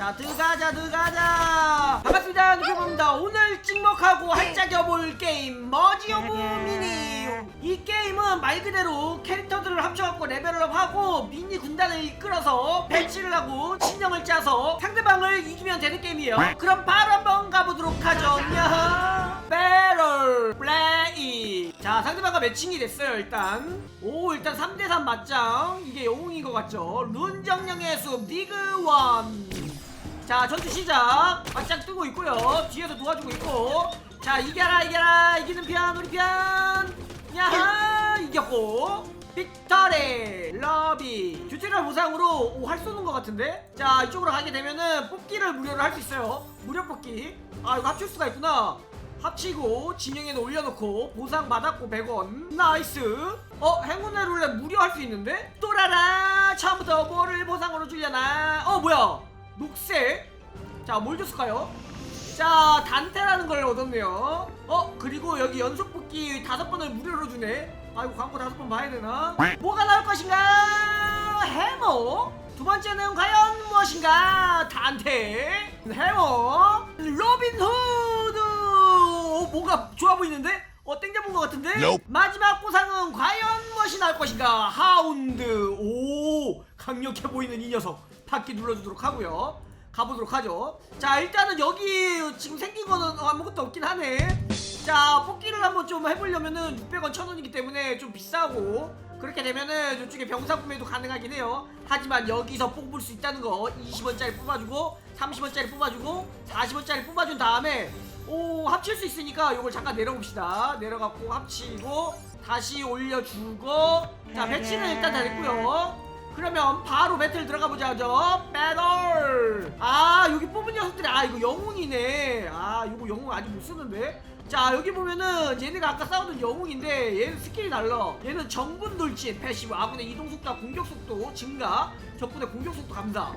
자 들어가자 들어가자. 반갑습니다 누구입니다. 오늘 찍먹하고 할짝여볼 게임 머지 오브 미니. 이 게임은 말 그대로 캐릭터들을 합쳐갖고 레벨업하고 미니 군단을 이끌어서 배치를 하고 진영을 짜서 상대방을 이기면 되는 게임이에요. 그럼 바로 한번 가보도록 하죠. 야하. 배럴 플레이. 자 상대방과 매칭이 됐어요 일단. 오 일단 3대3 맞짱. 이게 영웅인 것 같죠? 룬정령의 숲 리그 1 자 전투 시작. 맞짱 뜨고 있고요. 뒤에서 도와주고 있고. 자 이겨라 이겨라. 이기는 편 우리 편. 야하 이겼고. 빅터리 러비. 튜토리얼 보상으로 오, 활 쏘는 것 같은데? 자 이쪽으로 가게 되면은 뽑기를 무료로 할 수 있어요. 무료 뽑기. 아 이거 합칠 수가 있구나. 합치고 진영에는 올려놓고 보상 받았고 100원. 나이스. 어 행운의 룰렛 무료 할 수 있는데? 또라라! 처음부터 뭐를 보상으로 주려나? 어 뭐야 녹색. 자 뭘 줬을까요? 자 단테라는 걸 얻었네요. 어 그리고 여기 연속 뽑기 다섯 번을 무료로 주네. 아이고 광고 다섯 번 봐야 되나? 뭐가 나올 것인가? 해머. 두 번째는 과연 무엇인가? 단테. 해머. 로빈 후드. 어, 뭔가 좋아 보이는데? 어 땡잡은 것 같은데? Nope. 마지막 보상은 과연 무엇이 나올 것인가? 하운드. 오 강력해 보이는 이 녀석 바퀴 눌러주도록 하고요. 가보도록 하죠. 자 일단은 여기 지금 생긴 거는 아무것도 없긴 하네. 자 뽑기를 한번 좀 해보려면은 600원 1000원이기 때문에 좀 비싸고 그렇게 되면은 이쪽에 병사 구매도 가능하긴 해요. 하지만 여기서 뽑을 수 있다는 거 20원짜리 뽑아주고 30원짜리 뽑아주고 40원짜리 뽑아준 다음에 오 합칠 수 있으니까 요걸 잠깐 내려봅시다. 내려갖고 합치고 다시 올려주고 자 배치는 일단 다 됐고요 그러면 바로 배틀 들어가 보자죠? 배틀 아 여기 뽑은 녀석들이 아 이거 영웅이네. 아 이거 영웅 아직 못 쓰는데? 자 여기 보면은 얘네가 아까 싸우던 영웅인데 얘는 스킬이 달라. 얘는 정분 돌진 패시브. 아군의 이동 속도와 공격 속도 증가. 적군의 공격 속도 감사.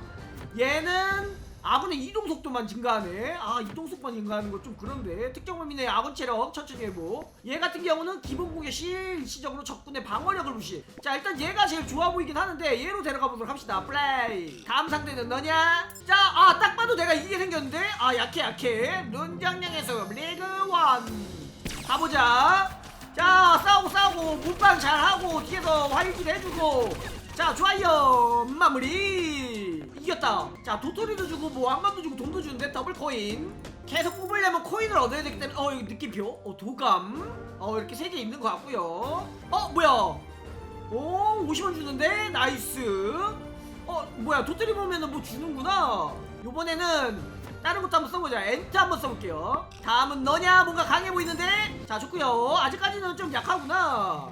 얘는 아군의 이동 속도만 증가하네. 아 이동 속도만 증가하는 거 좀 그런데 특정 범위내 아군 체력 천천히 해보. 얘 같은 경우는 기본 공격 시 일시적으로 적군의 방어력을 무시. 자 일단 얘가 제일 좋아 보이긴 하는데 얘로 데려가 보도록 합시다. 플레이. 다음 상대는 너냐? 자 아 딱 봐도 내가 이게 생겼는데 아 약해 약해. 룬장량에서 리그 원. 가보자. 자 싸우고 싸우고 물방 잘하고 뒤에서 활질 해주고 자 좋아요. 마무리. 이겼다. 자 도토리도 주고 뭐 왕관도 주고 돈도 주는데 더블 코인. 계속 뽑으려면 코인을 얻어야 되기 때문에 어 여기 느낌표. 어 도감. 어 이렇게 세 개 있는 것 같고요. 어 뭐야? 오 50원 주는데? 나이스. 어 뭐야? 도토리 보면은 뭐 주는구나. 요번에는 다른 것도 한번 써보자. 엔트 한번 써볼게요. 다음은 너냐? 뭔가 강해 보이는데? 자 좋고요. 아직까지는 좀 약하구나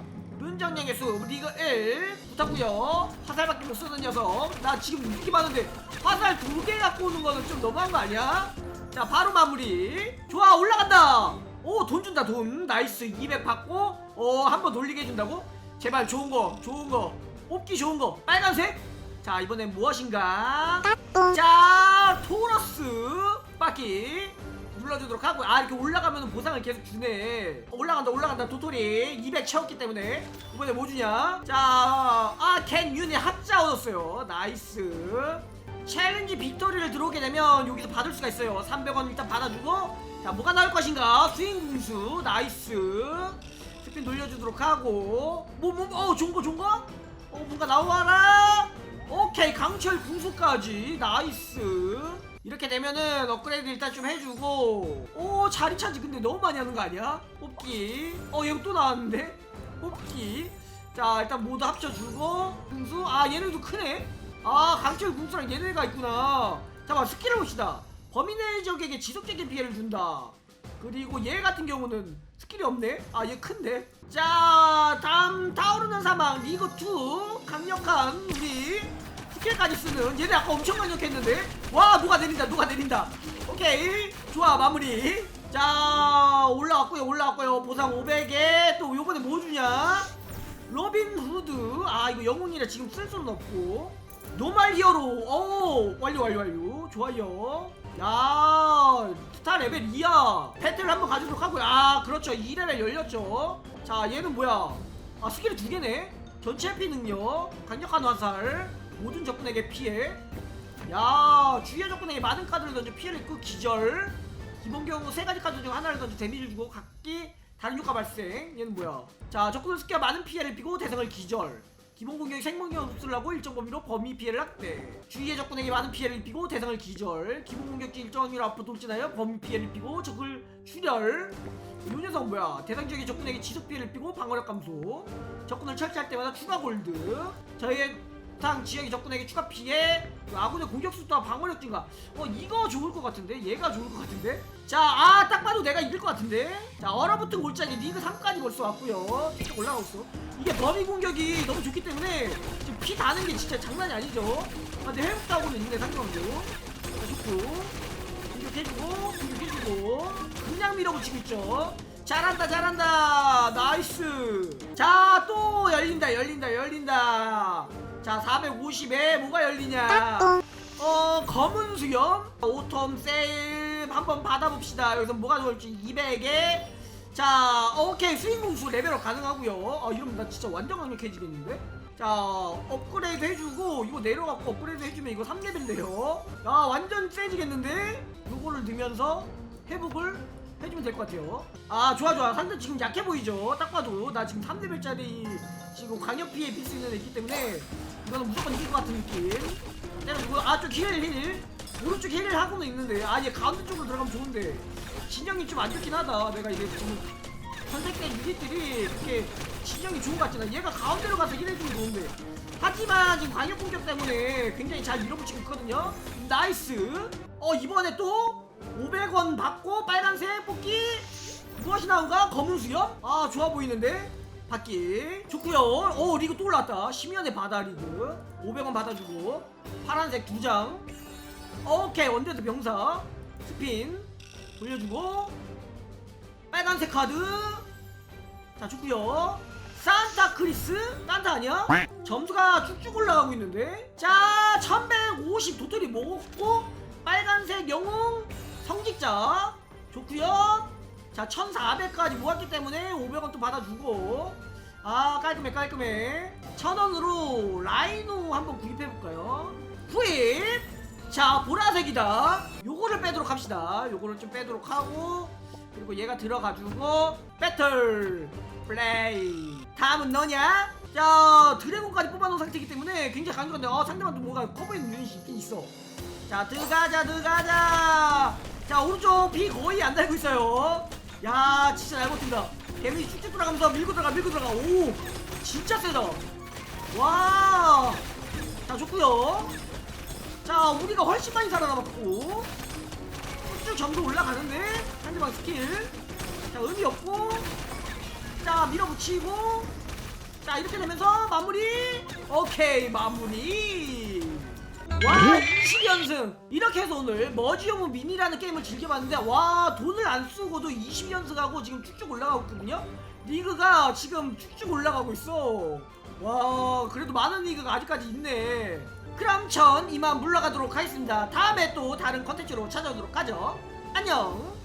룬정량의 수 리그 1 붙었고요 화살밖에 못 쓰는 녀석. 나 지금 이렇게 많은데 화살 두 개 갖고 오는 거는 좀 너무한 거 아니야? 자 바로 마무리. 좋아 올라간다. 오 돈 준다 돈. 나이스. 200 받고 어 한 번 돌리게 해준다고? 제발 좋은 거 좋은 거. 뽑기 좋은 거. 빨간색? 자 이번엔 무엇인가? 자 토러스. 바퀴 눌러주도록 하고 아 이렇게 올라가면 보상을 계속 주네. 어, 올라간다 올라간다 도토리. 200 채웠기 때문에. 이번에 뭐 주냐? 자아캔 윤이 합자 얻었어요. 나이스. 챌린지 빅토리를 들어오게 되면 여기서 받을 수가 있어요. 300원 일단 받아주고. 자 뭐가 나올 것인가? 스윙 궁수. 나이스. 스핀 돌려주도록 하고. 뭐뭐 어 좋은 거 좋은 거? 어 뭔가 나와라. 오케이 강철 궁수까지. 나이스 이렇게 되면은 업그레이드 일단 좀 해주고. 오 자리 차지 근데 너무 많이 하는 거 아니야? 뽑기. 어 얘가 또 나왔는데? 뽑기. 자 일단 모두 합쳐주고. 궁수? 아 얘네도 크네. 아 강철 궁수랑 얘네가 있구나. 잠깐 스킬을 봅시다. 내 적에게 지속적인 피해를 준다. 그리고 얘 같은 경우는 스킬이 없네. 아 얘 큰데. 자 다음 타오르는 사망 리그2 강력한 우리 스킬까지 쓰는 얘네 아까 엄청 강력했는데? 와 누가 내린다 누가 내린다. 오케이 좋아 마무리. 자 올라왔고요 올라왔고요. 보상 500에 또 요번에 뭐 주냐? 로빈 후드. 아 이거 영웅이라 지금 쓸 수는 없고. 노말 히어로. 오 완료 완료 완료. 좋아요. 야 스타 레벨 2야. 배틀 한번 가지도록 하고요. 아 그렇죠. 2레벨 열렸죠. 자 얘는 뭐야? 아 스킬이 두 개네. 전체 피 능력. 강력한 화살 모든 적군에게 피해. 야 주의의 조건에 많은 카드를 던져 피해를 끄 기절. 기본 경우 세 가지 카드 중 하나를 던져 데미지를 주고 각기 다른 효과 발생. 얘는 뭐야? 자 적군을 스키어 많은 피해를 입히고 대상을 기절. 기본 공격이 생명력 흡수를 하고 일정 범위로 범위 피해를 확대. 주위의 적군에게 많은 피해를 입히고 대상을 기절. 기본 공격지 일정 범위로 앞으로 돌진하여 범위 피해를 입히고 적을 출혈. 이 녀석 뭐야? 대상 지역의 적군에게 지속 피해를 입히고 방어력 감소. 적군을 처치할 때마다 추가 골드. 저희의 상 지역의 적군에게 추가 피해. 그 아군의 공격 수와 방어력 증가. 어 이거 좋을 것 같은데? 얘가 좋을 것 같은데? 자아 딱 봐도 내가 이길 것 같은데? 자 얼어붙은 골짜기 리그 3까지 벌써 왔고요. 쭉 올라가고 있어. 이게 범위 공격이 너무 좋기 때문에 지금 피 다는 게 진짜 장난이 아니죠. 아, 근데 회복하고는 있네 상대방도. 자 좋고. 공격해주고 공격해주고. 그냥 밀어붙이고 있죠. 잘한다 잘한다. 나이스. 자 또 열린다 열린다 열린다 자 450에 뭐가 열리냐? 어 검은 수염. 오톰 세일 한번 받아봅시다. 여기서 뭐가 좋을지 200에. 자 오케이. 스윙공수 레벨업 가능하고요. 아 이러면 나 진짜 완전 강력해지겠는데? 자 업그레이드 해주고 이거 내려갖고 업그레이드 해주면 이거 3레벨 돼요? 야 완전 세지겠는데? 요거를 넣으면서 회복을 해주면 될 것 같아요. 아 좋아 좋아. 상대 지금 약해 보이죠? 딱 봐도 나 지금 3레벨짜리 지금 강력 피해 빌 수 있는 애 있기 때문에 이거는 무조건 이길 것 같은 느낌. 때려주고 아쪽 힐 힐. 오른쪽 힐을 하고는 있는데 아얘 가운데 쪽으로 들어가면 좋은데. 진영이 좀 안 좋긴 하다. 내가 이게 지금 선택된 유닛들이 이렇게 진영이 좋은 것 같잖아 얘가 가운데로 가서 힐해주면 좋은데. 하지만 지금 광역 공격 때문에 굉장히 잘 밀어붙이고 있거든요. 나이스. 어 이번에 또 500원 받고 빨간색 뽑기. 무엇이 나온가? 검은 수염? 아 좋아 보이는데 받기 좋구요. 어 리그 또 올랐다. 심연의 바다 리그. 500원 받아주고. 파란색 두장. 오케이. 원데드 병사. 스핀. 돌려주고. 빨간색 카드. 자 좋구요. 산타 크리스. 산타 아니야? 점수가 쭉쭉 올라가고 있는데. 자 1150 도토리 먹었고 빨간색 영웅 성직자. 좋구요 자 1400까지 모았기 때문에 500원 또 받아주고. 아 깔끔해 깔끔해. 1000원으로 라이노 한번 구입해볼까요? 구입! 자 보라색이다. 요거를 빼도록 합시다. 요거를 좀 빼도록 하고 그리고 얘가 들어가지고 배틀 플레이. 다음은 너냐? 자 드래곤까지 뽑아놓은 상태이기 때문에 굉장히 강력한데 어 상대방도 뭔가 커버있는 유닛이 있긴 있어. 자 들어가자 들어가자. 자 오른쪽 비 거의 안 달고 있어요 야 진짜 잘 버틴다. 데미지 쭉쭉 들어가면서 밀고 들어가 밀고 들어가. 오 진짜 세다. 와자 좋구요. 자 우리가 훨씬 많이 살아남았고. 쭉 점도 올라가는데 상대방 스킬. 자 의미 없고. 자 밀어붙이고. 자 이렇게 되면서 마무리. 오케이 마무리 와 20연승 이렇게 해서 오늘 머지오브 미니라는 게임을 즐겨봤는데 와 돈을 안 쓰고도 20연승하고 지금 쭉쭉 올라가고 있거든요? 리그가 지금 쭉쭉 올라가고 있어. 와 그래도 많은 리그가 아직까지 있네. 그럼 전 이만 물러가도록 하겠습니다. 다음에 또 다른 컨텐츠로 찾아오도록 하죠. 안녕